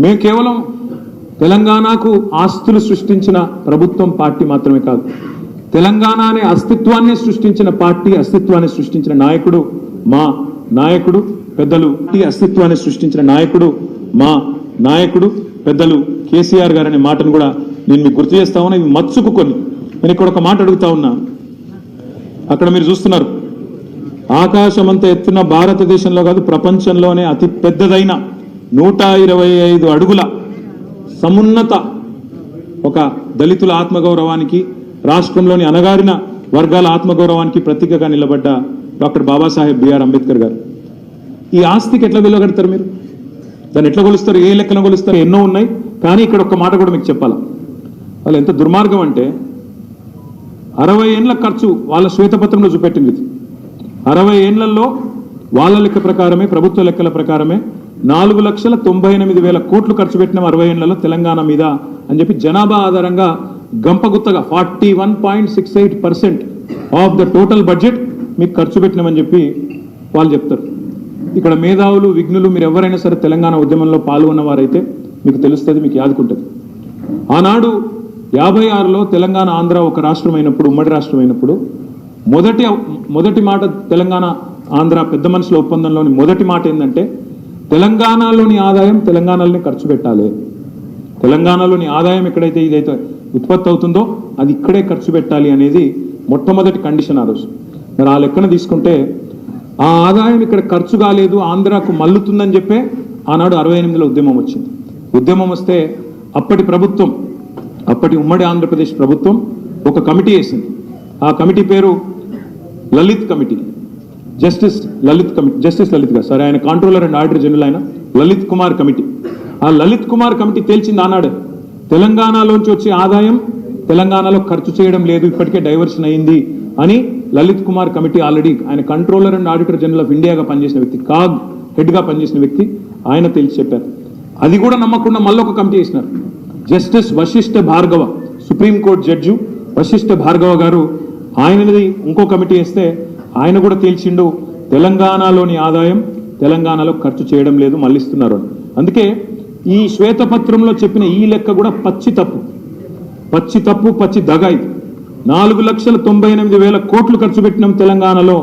మేము కేవలం తెలంగాణకు ఆస్తులు సృష్టించిన ప్రభుత్వం పార్టీ మాత్రమే కాదు తెలంగాణ అనే అస్తిత్వాన్ని సృష్టించిన పార్టీ అస్తిత్వాన్ని సృష్టించిన నాయకుడు మా నాయకుడు పెద్దలు ఈ అస్తిత్వాన్ని సృష్టించిన నాయకుడు మా నాయకుడు పెద్దలు కేసీఆర్ గారు అనే మాటను కూడా నేను మీకు గుర్తు చేస్తా ఉన్నా ఇవి కొన్ని. నేను ఇక్కడ ఒక మాట అడుగుతా ఉన్నా. అక్కడ మీరు చూస్తున్నారు. ఆకాశం అంతా ఎత్తున భారతదేశంలో కాదు ప్రపంచంలోనే అతి పెద్దదైన నూట ఇరవై ఐదు అడుగుల సమున్నత ఒక దళితుల ఆత్మగౌరవానికి రాష్ట్రంలోని అణగారిన వర్గాల ఆత్మగౌరవానికి ప్రతీకగా నిలబడ్డ డాక్టర్ బాబాసాహెబ్ బిఆర్ అంబేద్కర్ గారు. ఈ ఆస్తికి ఎట్లా విలువగడతారు మీరు? దాన్ని ఎట్లా కొలుస్తారు? ఏ లెక్కన కొలుస్తారు? ఎన్నో ఉన్నాయి. కానీ ఇక్కడ ఒక మాట కూడా మీకు చెప్పాలి? వాళ్ళు ఎంత దుర్మార్గం అంటే అరవై ఏండ్ల ఖర్చు వాళ్ళ శ్వేతపత్రంలో చూపెట్టింది అరవై ఏండ్లలో వాళ్ళ లెక్క ప్రకారమే ప్రభుత్వ లెక్కల ప్రకారమే నాలుగు లక్షల తొంభై ఎనిమిది వేల కోట్లు ఖర్చు పెట్టిన అరవై ఏళ్ళలో తెలంగాణ మీద అని చెప్పి జనాభా ఆధారంగా గంపగుత్తగా forty one point six eight percent of the total budget మీకు ఖర్చు పెట్టినామని చెప్పి వాళ్ళు చెప్తారు. ఇక్కడ మేధావులు విఘ్నులు మీరు ఎవరైనా సరే తెలంగాణ ఉద్యమంలో పాల్గొన్న వారైతే మీకు తెలుస్తుంది మీకు యాదుకుంటుంది. ఆనాడు యాభై ఆరులో తెలంగాణ ఆంధ్ర ఒక రాష్ట్రం అయినప్పుడు ఉమ్మడి రాష్ట్రం అయినప్పుడు మొదటి మొదటి మాట తెలంగాణ ఆంధ్ర పెద్ద మనుషుల ఒప్పందంలోని మొదటి మాట ఏంటంటే తెలంగాణలోని ఆదాయం తెలంగాణలోనే ఖర్చు పెట్టాలి. తెలంగాణలోని ఆదాయం ఎక్కడైతే ఇదైతే ఉత్పత్తి అవుతుందో అది ఇక్కడే ఖర్చు పెట్టాలి అనేది మొట్టమొదటి కండిషన్ ఆ రోజు. మరి ఆ లెక్కన తీసుకుంటే ఆ ఆదాయం ఇక్కడ ఖర్చు కాలేదు ఆంధ్రాకు మల్లుతుందని చెప్పే ఆనాడు అరవై ఎనిమిదిలో ఉద్యమం వచ్చింది. ఉద్యమం వస్తే అప్పటి ప్రభుత్వం అప్పటి ఉమ్మడి ఆంధ్రప్రదేశ్ ప్రభుత్వం ఒక కమిటీ వేసింది. ఆ కమిటీ పేరు Lalit committee. Justice Lalit committee justice Lalit garu సరే ఆయన కంట్రోలర్ అండ్ ఆడిటర్ జనరల్ ఆయన లలిత్ కుమార్ కమిటీ. ఆ లలిత్ కుమార్ కమిటీ తేల్చింది ఆనాడే. తెలంగాణలోంచి వచ్చే ఆదాయం తెలంగాణలో ఖర్చు చేయడం లేదు ఇప్పటికే డైవర్షన్ అయింది అని లలిత్ కుమార్ కమిటీ ఆల్రెడీ ఆయన controller and auditor general of ఇండియాగా పనిచేసిన వ్యక్తి కాగ్ హెడ్గా పనిచేసిన వ్యక్తి ఆయన తెలిసి చెప్పారు. అది కూడా నమ్మకుండా మళ్ళీ ఒక కమిటీ వేసినారు. Justice Vashishtha Bhargava supreme court judge Vashishtha Bhargava garu ఆయనది ఇంకో కమిటీ వేస్తే ఆయన కూడా తేల్చిండు తెలంగాణలోని ఆదాయం తెలంగాణలో ఖర్చు చేయడం లేదు మళ్ళిస్తున్నారు అందుకే ఈ శ్వేతపత్రంలో చెప్పిన ఈ లెక్క కూడా పచ్చి తప్పు. పచ్చి తప్పు పచ్చి దగ ఇది. నాలుగు లక్షల తొంభై ఎనిమిది వేల కోట్లు ఖర్చు పెట్టినాం తెలంగాణలో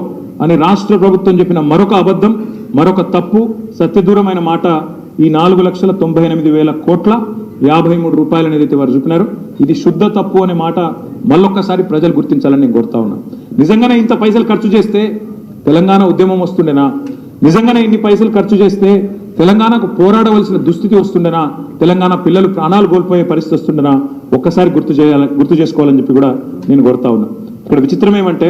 అని రాష్ట్ర ప్రభుత్వం చెప్పిన మరొక అబద్ధం మరొక తప్పు సత్యదూరమైన మాట ఈ నాలుగు లక్షల తొంభై ఎనిమిది వేల కోట్ల యాభై మూడు రూపాయలు అయితే వారు చూపినారు. ఇది శుద్ధ తప్పు అనే మాట మళ్ళొక్కసారి ప్రజలు గుర్తించాలని నేను కోరుతా ఉన్నాను నిజంగానే ఇంత పైసలు ఖర్చు చేస్తే తెలంగాణ ఉద్యమం వస్తుండేనా? నిజంగానే ఇన్ని పైసలు ఖర్చు చేస్తే తెలంగాణకు పోరాడవలసిన దుస్థితి వస్తుండేనా? తెలంగాణ పిల్లలు ప్రాణాలు కోల్పోయే పరిస్థితి వస్తుండేనా? ఒక్కసారి గుర్తు చేయాలి గుర్తు చేసుకోవాలని చెప్పి కూడా నేను కోరుతా ఉన్నా. ఇక్కడ విచిత్రం ఏమంటే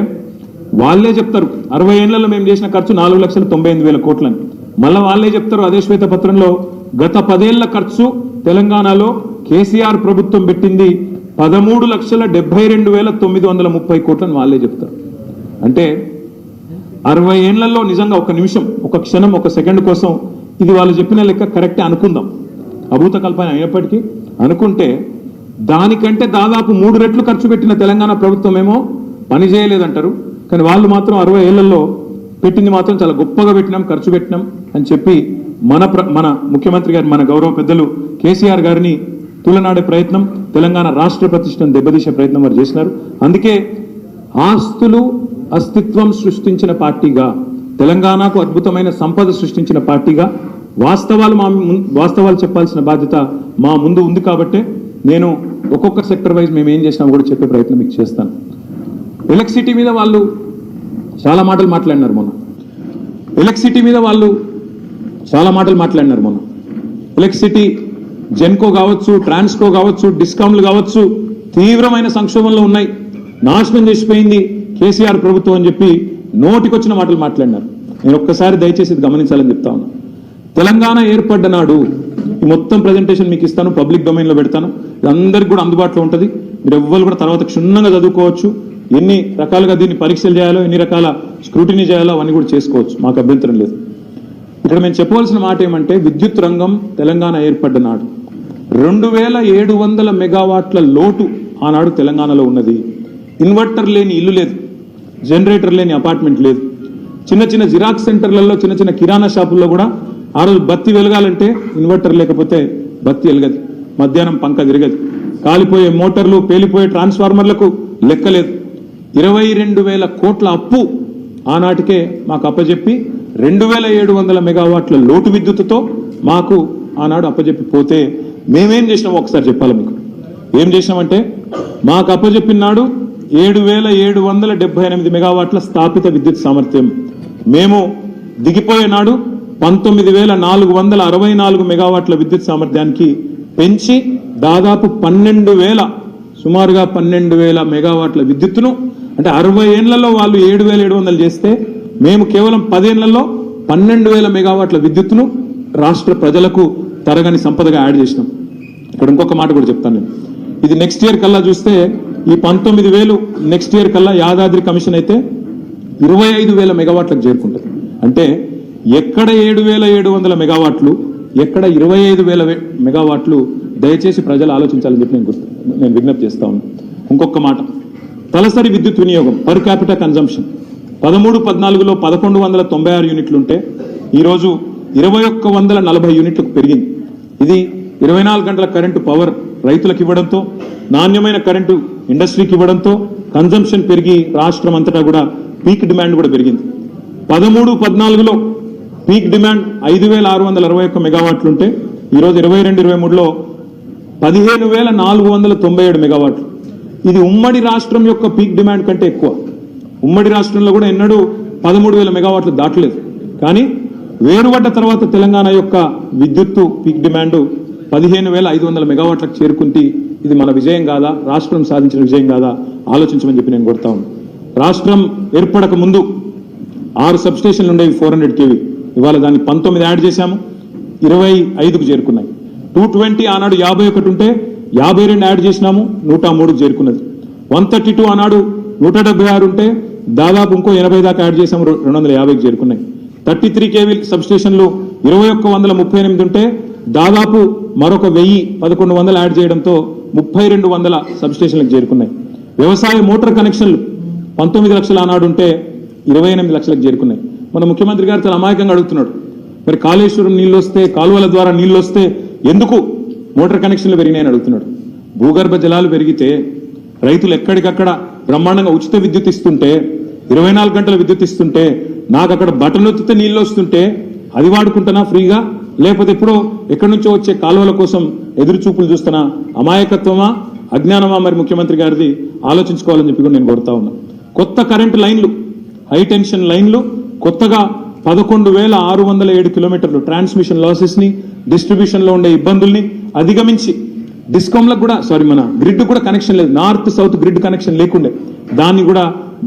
వాళ్ళే చెప్తారు అరవై ఏళ్ళలో మేము చేసిన ఖర్చు నాలుగు లక్షల తొంభై ఎనిమిది వేల కోట్లని. మళ్ళీ వాళ్ళే చెప్తారు అదే శ్వేతపత్రంలో గత పదేళ్ళ ఖర్చు తెలంగాణలో కేసీఆర్ ప్రభుత్వం పెట్టింది పదమూడు లక్షల డెబ్బై రెండు వేల తొమ్మిది వందల ముప్పై కోట్లని వాళ్ళే చెప్తారు. అంటే అరవై ఏళ్ళలో నిజంగా ఒక నిమిషం ఒక క్షణం ఒక సెకండ్ కోసం ఇది వాళ్ళు చెప్పిన లెక్క కరెక్టే అనుకుందాం. అభూత కల్పన అయినప్పటికీ అనుకుంటే దానికంటే దాదాపు మూడు రెట్లు ఖర్చు పెట్టిన తెలంగాణ ప్రభుత్వం ఏమో పని చేయలేదంటారు. కానీ వాళ్ళు మాత్రం అరవై ఏళ్ళలో పెట్టింది మాత్రం చాలా గొప్పగా పెట్టినాం ఖర్చు పెట్టినాం అని చెప్పి మన ప్ర- మన ముఖ్యమంత్రి గారు మన గౌరవ పెద్దలు కేసీఆర్ గారిని తులనాడే ప్రయత్నం తెలంగాణ రాష్ట్ర ప్రతిష్టను దెబ్బతీసే ప్రయత్నం వారు చేసినారు. అందుకే ఆస్తులు అస్తిత్వం సృష్టించిన పార్టీగా తెలంగాణకు అద్భుతమైన సంపద సృష్టించిన పార్టీగా వాస్తవాలు మా ముం- వాస్తవాలు చెప్పాల్సిన బాధ్యత మా ముందు ఉంది కాబట్టే నేను ఒక్కొక్క సెక్టర్ వైజ్ మేము ఏం చేసినా కూడా చెప్పే ప్రయత్నం మీకు చేస్తాను. ఎలక్ట్రిసిటీ మీద వాళ్ళు చాలా మాటలు మాట్లాడినారు మొన్న. ఎలక్ట్రిసిటీ మీద వాళ్ళు చాలా మాటలు మాట్లాడినారు మొన్న. ఎలక్ట్రిసిటీ జెన్కో కావచ్చు ట్రాన్స్కో కావచ్చు డిస్కౌంట్లు కావచ్చు తీవ్రమైన సంక్షోభంలో ఉన్నాయి. నాశనం చేసిపోయింది. కేసీఆర్ ప్రభుత్వం అని చెప్పి నోటికొచ్చిన మాటలు మాట్లాడినారు. నేను ఒక్కసారి దయచేసి ఇది గమనించాలని చెప్తా ఉన్నా. తెలంగాణ ఏర్పడ్డ నాడు మొత్తం ప్రజెంటేషన్ మీకు ఇస్తాను పబ్లిక్ డొమైన్లో పెడతాను. ఇది అందరికి కూడా అందుబాటులో ఉంటుంది. మీరు ఎవ్వరు కూడా తర్వాత క్షుణ్ణంగా చదువుకోవచ్చు. ఎన్ని రకాలుగా దీన్ని పరీక్షలు చేయాలో ఎన్ని రకాల స్క్రూటినీ చేయాలో అవన్నీ కూడా చేసుకోవచ్చు. మాకు అభ్యంతరం లేదు. ఇక్కడ మేము చెప్పవలసిన మాట ఏమంటే విద్యుత్ రంగం తెలంగాణ ఏర్పడ్డ నాడు. రెండు వేల ఏడు వందల మెగావాట్ల లోటు ఆనాడు తెలంగాణలో ఉన్నది. ఇన్వర్టర్ లేని ఇల్లు లేదు. జనరేటర్ లేని అపార్ట్మెంట్ లేదు. చిన్న చిన్న జిరాక్స్ సెంటర్లలో చిన్న చిన్న కిరాణా షాపుల్లో కూడా ఆ రోజు బత్తి వెలగాలంటే ఇన్వర్టర్ లేకపోతే బత్తి వెలగదు. మధ్యాహ్నం పంక తిరగదు. కాలిపోయే మోటార్లు పేలిపోయే ట్రాన్స్ఫార్మర్లకు లెక్కలేదు. ఇరవై రెండు వేల కోట్ల అప్పు ఆనాటికే మాకు అప్పజెప్పి రెండు వేల ఏడు వందల మెగావాట్ల లోటు విద్యుత్తుతో మాకు ఆనాడు అప్పజెప్పి పోతే మేమేం చేసినాం ఒకసారి చెప్పాలి మీకు? ఏం చేసినామంటే మాకు అప్పజెప్పిన నాడు ఏడు వేల ఏడు వందల డెబ్బై ఎనిమిది మెగావాట్ల స్థాపిత విద్యుత్ సామర్థ్యం. మేము దిగిపోయే నాడు పంతొమ్మిది వేల నాలుగు వందల అరవై నాలుగు మెగావాట్ల విద్యుత్ సామర్థ్యానికి పెంచి దాదాపు పన్నెండు వేల సుమారుగా పన్నెండు వేల మెగావాట్ల విద్యుత్తును అంటే అరవై ఏళ్ళలో వాళ్ళు ఏడు వేల ఏడు వందలు చేస్తే మేము కేవలం పదేళ్ళలో పన్నెండు వేల మెగావాట్ల విద్యుత్తును రాష్ట్ర ప్రజలకు తరగని సంపదగా యాడ్ చేసినాం. ఇక్కడ ఇంకొక మాట కూడా చెప్తాను నేను. ఇది నెక్స్ట్ ఇయర్ కల్లా చూస్తే ఈ పంతొమ్మిది వేలు నెక్స్ట్ ఇయర్ కల్లా యాదాద్రి కమిషన్ అయితే ఇరవై ఐదు వేల మెగావాట్లకు చేరుకుంటుంది. అంటే ఎక్కడ ఏడు వేల ఏడు వందల మెగావాట్లు ఎక్కడ ఇరవై ఐదు వేల మెగావాట్లు దయచేసి ప్రజలు ఆలోచించాలని చెప్పి నేను గుర్తు నేను విజ్ఞప్తి చేస్తా ఉన్నాను ఇంకొక మాట. తలసరి విద్యుత్ వినియోగం పర్ క్యాపిటల్ కన్జంప్షన్ పదమూడు పద్నాలుగులో పదకొండు వందల తొంభై ఆరు యూనిట్లుంటే ఈరోజు ఇరవై ఒక్క వందల నలభై యూనిట్లకు పెరిగింది. ఇది ఇరవై నాలుగు గంటల కరెంటు పవర్ రైతులకు ఇవ్వడంతో నాణ్యమైన కరెంటు ఇండస్ట్రీకి ఇవ్వడంతో కన్జంప్షన్ పెరిగి రాష్ట్రం అంతటా కూడా పీక్ డిమాండ్ కూడా పెరిగింది. పదమూడు పద్నాలుగులో పీక్ డిమాండ్ ఐదు వేల ఆరు వందల అరవై ఒక్క మెగావాట్లుంటే ఈరోజు ఇరవై రెండు ఇరవై మూడులో పదిహేను వేల నాలుగు వందల తొంభై ఏడు మెగావాట్లు. ఇది ఉమ్మడి రాష్ట్రం యొక్క పీక్ డిమాండ్ కంటే ఎక్కువ. ఉమ్మడి రాష్ట్రంలో కూడా ఎన్నడూ పదమూడు వేల మెగావాట్లు దాటలేదు. కానీ వేరుబడ్డ తర్వాత తెలంగాణ యొక్క విద్యుత్తు పీక్ డిమాండ్ పదిహేను వేల ఐదు వందల మెగావాట్లకు చేరుకుంటే ఇది మన విజయం కాదా? రాష్ట్రం సాధించిన విజయం కాదా? ఆలోచించమని చెప్పి నేను కొడతా రాష్ట్రం ఏర్పడక ముందు ఆరు సబ్స్టేషన్లు ఉండేవి ఫోర్ హండ్రెడ్ కేవీ. ఇవాళ దాన్ని పంతొమ్మిది యాడ్ చేశాము. ఇరవై ఐదుకు చేరుకున్నాయి. టూ ట్వంటీ ఆనాడు యాభై ఒకటి ఉంటే యాభై రెండు యాడ్ చేసినాము నూట మూడుకు చేరుకున్నది. వన్ థర్టీ టూ ఆనాడు నూట డెబ్బై ఆరు ఉంటే దాదాపు ఇంకో ఎనభై దాకా యాడ్ చేసాము రెండు వందల యాభైకి చేరుకున్నాయి. థర్టీ త్రీ కేవీ సబ్ స్టేషన్లు ఇరవై ఒక్క వందల ముప్పై ఎనిమిది ఉంటే దాదాపు మరొక వెయ్యి పదకొండు వందలు యాడ్ చేయడంతో ముప్పై రెండు వందల సబ్ స్టేషన్లకు చేరుకున్నాయి. వ్యవసాయ మోటార్ కనెక్షన్లు పంతొమ్మిది లక్షల ఆనాడు ఉంటే ఇరవై ఎనిమిది లక్షలకు చేరుకున్నాయి. మన ముఖ్యమంత్రి గారు చాలా అమాయకంగా అడుగుతున్నాడు. మరి కాళేశ్వరం నీళ్ళు వస్తే కాలువల ద్వారా నీళ్ళు వస్తే ఎందుకు మోటార్ కనెక్షన్లు పెరిగినాయని అడుగుతున్నాడు. భూగర్భ జలాలు పెరిగితే రైతులు ఎక్కడికక్కడ బ్రహ్మాండంగా ఉచిత విద్యుత్ ఇస్తుంటే ఇరవై నాలుగు గంటల విద్యుత్ ఇస్తుంటే నాకు అక్కడ బటన్ నొత్తితే నీళ్ళు వస్తుంటే అది వాడుకుంటున్నా ఫ్రీగా? లేకపోతే ఎప్పుడో ఎక్కడి నుంచో వచ్చే కాలువల కోసం ఎదురు చూపులు చూస్తున్నా అమాయకత్వమా అజ్ఞానమా మరి ముఖ్యమంత్రి గారిది ఆలోచించుకోవాలని చెప్పి కూడా నేను కోరుతా ఉన్నా. కొత్త కరెంటు లైన్లు హై టెన్షన్ లైన్లు కొత్తగా పదకొండు వేల ఆరు వందల ఏడు కిలోమీటర్లు ట్రాన్స్మిషన్ లాసెస్ని డిస్ట్రిబ్యూషన్లో ఉండే ఇబ్బందుల్ని అధిగమించి డిస్కామ్లకు కూడా సారీ మన గ్రిడ్ కూడా కనెక్షన్ లేదు. నార్త్ సౌత్ గ్రిడ్ కనెక్షన్ లేకుండే. దాన్ని కూడా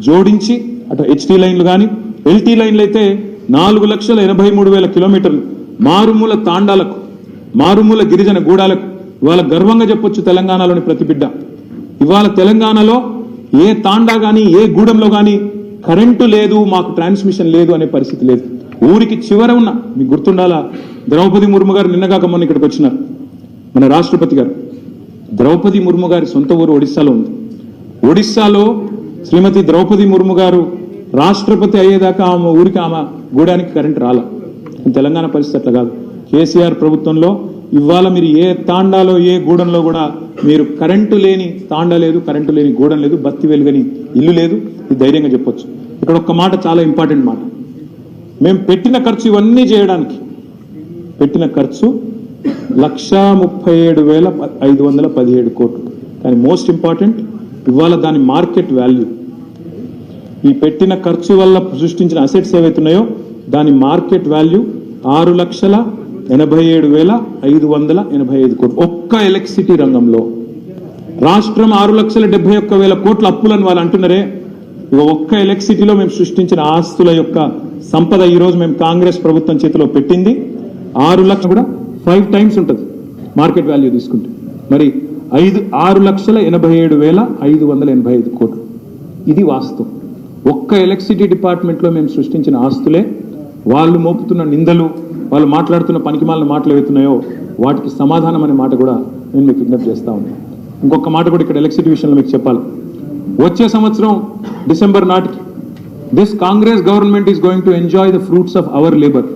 జోడించి అటు హెచ్టీ లైన్లు కానీ ఎల్టీ లైన్లు అయితే నాలుగు లక్షల ఎనభై మూడు వేల కిలోమీటర్లు మారుమూల తాండాలకు మారుమూల గిరిజన గూడాలకు ఇవాళ గర్వంగా చెప్పొచ్చు తెలంగాణలోని ప్రతి బిడ్డ. ఇవాళ తెలంగాణలో ఏ తాండా కానీ ఏ గూడెంలో కానీ కరెంటు లేదు మాకు ట్రాన్స్మిషన్ లేదు అనే పరిస్థితి లేదు. ఊరికి చివర ఉన్న మీకు గుర్తుండాలా? ద్రౌపది ముర్ము గారు నిన్నగాక మొన్న ఇక్కడికి వచ్చినారు. మన రాష్ట్రపతి గారు. ద్రౌపది ముర్ము గారి సొంత ఊరు ఒడిస్సాలో ఉంది. ఒడిస్సాలో శ్రీమతి ద్రౌపది ముర్ము గారు రాష్ట్రపతి అయ్యేదాకా ఆమె ఊరికి ఆమె గూడానికి కరెంట్ రాల. తెలంగాణ పరిస్థితి అట్లా కాదు. కేసీఆర్ ప్రభుత్వంలో ఇవాళ మీరు ఏ తాండాలో ఏ గూడెంలో కూడా మీరు కరెంటు లేని తాండా లేదు కరెంటు లేని గూడెం లేదు బత్తి వెలుగని ఇల్లు లేదు ఇది ధైర్యంగా చెప్పొచ్చు. ఇక్కడ ఒక్క మాట చాలా ఇంపార్టెంట్ మాట. మేము పెట్టిన ఖర్చు ఇవన్నీ చేయడానికి. పెట్టిన ఖర్చు లక్షా ముప్పై ఏడు వేల ఐదు వందల పదిహేడు కోట్లు. కానీ మోస్ట్ ఇంపార్టెంట్ ఇవాళ దాని మార్కెట్ వాల్యూ. ఈ పెట్టిన ఖర్చు వల్ల సృష్టించిన అసెట్స్ ఏవైతున్నాయో దాని మార్కెట్ వాల్యూ ఆరు లక్షల ఎనభై ఏడు వేల ఐదు వందల ఎనభై ఐదు కోట్లు. ఒక్క ఎలక్ట్రిసిటీ రంగంలో. రాష్ట్రం ఆరు లక్షల డెబ్బై ఒక్క వేల కోట్ల అప్పులను వాళ్ళు అంటున్నారే. ఇక ఒక్క ఎలక్ట్రిసిటీలో మేము సృష్టించిన ఆస్తుల యొక్క సంపద ఈరోజు మేము కాంగ్రెస్ ప్రభుత్వం చేతిలో పెట్టింది. ఆరు లక్షలు కూడా ఫైవ్ టైమ్స్ ఉంటుంది మార్కెట్ వాల్యూ తీసుకుంటే. మరి ఐదు ఆరు లక్షల ఎనభై ఏడు వేల ఐదు వందల ఎనభై ఐదు కోట్లు. ఇది వాస్తవం. ఒక్క ఎలక్ట్రిసిటీ డిపార్ట్మెంట్లో మేము సృష్టించిన ఆస్తులే. వాళ్ళు మోపుతున్న నిందలు వాళ్ళు మాట్లాడుతున్న పనికిమాలిన మాటలు ఏవైతున్నాయో వాటికి సమాధానం అనే మాట కూడా నేను మీకు విజ్ఞప్తి చేస్తా ఉన్నాను ఇంకొక మాట కూడా ఇక్కడ ఎలక్ట్రిసిటీ విషయంలో మీకు చెప్పాలి. వచ్చే సంవత్సరం డిసెంబర్ నాటికి this Congress government is going to enjoy the fruits of our labour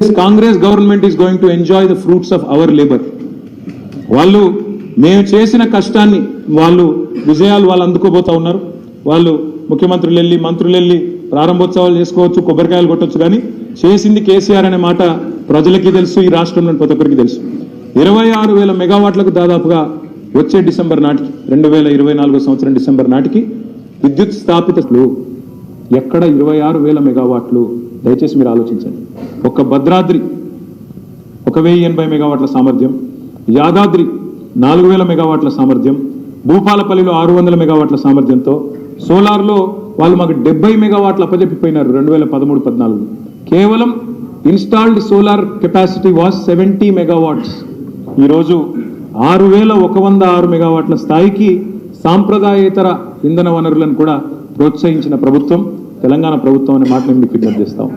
this Congress government is going to enjoy the fruits of our labour వాళ్ళు మేము చేసిన కష్టాన్ని వాళ్ళు విజయాలు వాళ్ళు అందుకోబోతా ఉన్నారు. వాళ్ళు ముఖ్యమంత్రులు వెళ్ళి మంత్రులు వెళ్ళి ప్రారంభోత్సవాలు చేసుకోవచ్చు కొబ్బరికాయలు కొట్టచ్చు కానీ చేసింది కేసీఆర్ అనే మాట ప్రజలకి తెలుసు ఈ రాష్ట్రంలోని ప్రతి ఒక్కరికి తెలుసు. ఇరవై ఆరు వేల మెగావాట్లకు దాదాపుగా వచ్చే డిసెంబర్ నాటికి రెండు వేల ఇరవై నాలుగో సంవత్సరం డిసెంబర్ నాటికి విద్యుత్ స్థాపితలు ఎక్కడ ఇరవై ఆరు వేల మెగావాట్లు? దయచేసి మీరు ఆలోచించండి. ఒక భద్రాద్రి ఒక వెయ్యి ఎనభై మెగావాట్ల సామర్థ్యం యాదాద్రి నాలుగు వేల మెగావాట్ల సామర్థ్యం భూపాలపల్లిలో ఆరు వందల మెగావాట్ల సామర్థ్యంతో సోలార్లో వాళ్ళు మాకు డెబ్బై మెగావాట్లు అప్పజెప్పిపోయినారు రెండు వేల పదమూడు పద్నాలుగు కేవలం installed solar capacity was seventy megawatts. ఈరోజు ఆరు వేల ఒక వంద ఆరు మెగావాట్ల స్థాయికి సాంప్రదాయేతర ఇంధన వనరులను కూడా ప్రోత్సహించిన ప్రభుత్వం తెలంగాణ ప్రభుత్వం అనే మాట నేను మీకు విజ్ఞప్తి చేస్తాం